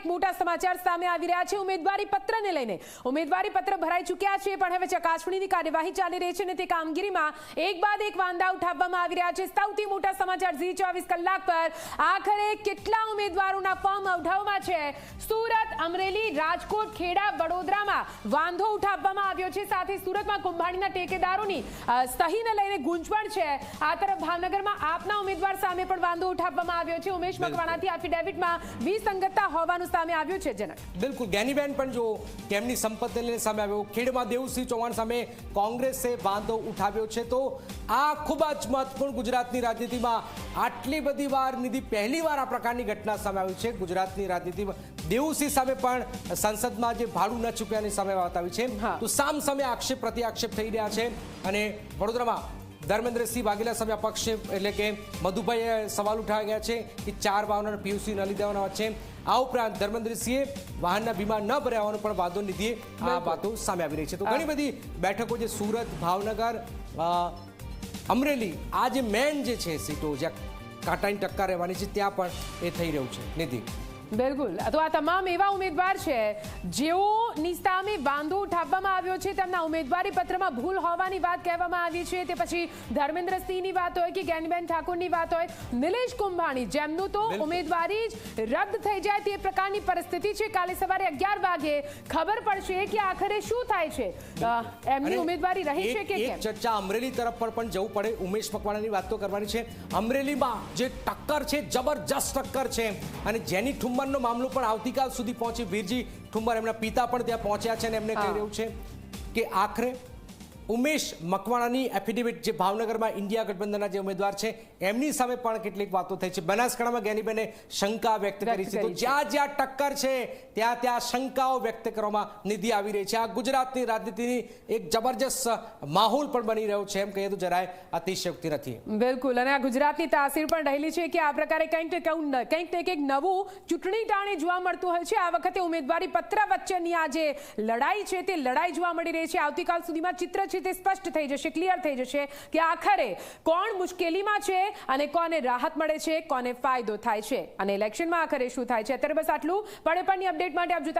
એક મોટા સમાચાર સામે આવી રહ્યા છે. ઉમેદવારી પત્રને લઈને ઉમેદવારી પત્ર ભરાઈ ચૂક્યા છે પણ હવે ચકાસણીની કાર્યવાહી ચાલી રહી છે અને તે કામગીરીમાં એક બાદ એક વાંધા ઉઠાવવામાં આવી રહ્યા છે. સૌથી મોટા સમાચાર ઝી ચોવીસ કલાક પર આખરે કેટલા ઉમેદવારોના ફોર્મ અવઢાવમાં છે? સુરત અમરેલી રાજકોટ ખેડા વડોદરામાં વાંધો ઉઠાવવામાં આવ્યો છે. સાથે સુરતમાં કુંભાણીના ટેકેદારોની સહીને લઈને ગૂંચવણ છે. આ તરફ ભાવનગરમાં આપના ઉમેદવાર સામે પણ વાંધો ઉઠાવવામાં આવ્યો છે. ઉમેશ મકવાણાથી એફિડેવિટમાં વિસંગતતા હોવાનું સામે આવ્યું છે જનક. બિલકુલ જ્ઞાનીબેન પણ જો તેમની સંપત્તિને લઈને સામે આવ્યો. ખેડમાં દેવસિંહ ચૌહાણ સામે કોંગ્રેસે વાંધો ઉઠાવ્યો છે. તો આ ખૂબ જ મહત્વપૂર્ણ ગુજરાતની રાજનીતિમાં આટલી બધી વાર નિધિ પહેલી વાર આ પ્રકારની ઘટના સામે આવી છે. ગુજરાતની રાજનીતિમાં દેવુસિંહ સામે પણ સંસદમાં જે ભાડું ન ચૂક્યાની સામે વાત આવી છે. તો સામ સામે આક્ષેપ પ્રતિ આક્ષેપ થઈ રહ્યા છે. અને વડોદરામાં ધર્મેન્દ્રસિંહ વાઘેલા સામે અપક્ષ એટલે કે મધુભાઈએ સવાલ ઉઠાવ્યા ગયા છે કે ચાર વાહનો પીયુસી ન લીધા વાત છે. આ ઉપરાંત ધર્મેન્દ્રસિંહે વાહનના વીમા ન ભર્યા હોવાનો પણ વાદો લીધીએ. આ વાતો સામે આવી રહી છે. તો ઘણી બધી બેઠકો જે સુરત ભાવનગર અમરેલી આ જે મેન જે છે સીટો જ્યાં કાંટાની ટક્કર રહેવાની છે ત્યાં પણ એ થઈ રહ્યું છે. નિધિ બિલકુલ. તો આ તમામ એવા ઉમેદવાર છે જેઓની સામે વાંધો ઉઠાવવામાં આવ્યો છે. તેમના ઉમેદવારી પત્રમાં ભૂલ હોવાની વાત કહેવામાં આવી છે. તે પછી ધર્મેન્દ્રસિંહની વાત હોય કે જ્ઞાનીબેન ઠાકોરની વાત હોય નિલેશ કુંભાણી જેમનું તો ઉમેદવારી જ રદ થઈ જાય તે પ્રકારની પરિસ્થિતિ છે. કાલે સવારે અગિયાર વાગે ખબર પડશે કે આખરે શું થાય છે. એમની ઉમેદવારી રહી છે કે ચર્ચા અમરેલી તરફ પર પણ જવું પડે. ઉમેશ મકવાણાની વાત તો કરવાની છે. અમરેલીમાં જે ટક્કર છે જબરજસ્ત ટક્કર છે. અને જેની ઠુમ્મરનો મામલો પણ આવતીકાલ સુધી પહોંચી. વીરજી ઠુમ્મર એમના પિતા પણ ત્યાં પહોંચ્યા છે અને એમને કહી રહ્યું છે કે આખરે ઉમેશ મકવાણાની એફિડેવિટ જે ભાવનગરમાં ઇન્ડિયા ગઠબંધનના જે ઉમેદવાર છે એમની સામે પણ કેટલીક વાતો થઈ છે. બનાસકાંઠામાં જ્ઞાનીબેને શંકા વ્યક્ત કરી છે. તો જ્યાં જ્યાં ટક્કર છે ત્યાં ત્યાં શંકાઓ વ્યક્ત કરવામાં નિધિ આવી રહી છે. આ ગુજરાતની રાજનીતિની એક જબરજસ્ત માહોલ પણ બની રહ્યો છે. એમ કહીએ તો જરાય અતિશયોક્તિ નથી. બિલકુલ. અને આ ગુજરાતની તાસીર પણ રહેલી છે કે આ પ્રકારે કંઈક કંઈક ને કંઈક નવું ચૂંટણી ટાણે જોવા મળતું હોય છે. આ વખતે ઉમેદવારી પત્ર વચ્ચેની આ જે લડાઈ છે તે લડાઈ જોવા મળી રહી છે. આવતીકાલ સુધીમાં ચિત્ર છે તે સ્પષ્ટ થઈ જશે ક્લિયર થઈ જશે કે આખરે કોણ મુશ્કેલીમાં છે અને કોને રાહત મળે છે, કોને ફાયદો થાય છે. અને ઇલેક્શનમાં આખરે શું થાય છે? અત્યારે બસ આટલું. પડે પણની અપડેટ માટે આપ જોતા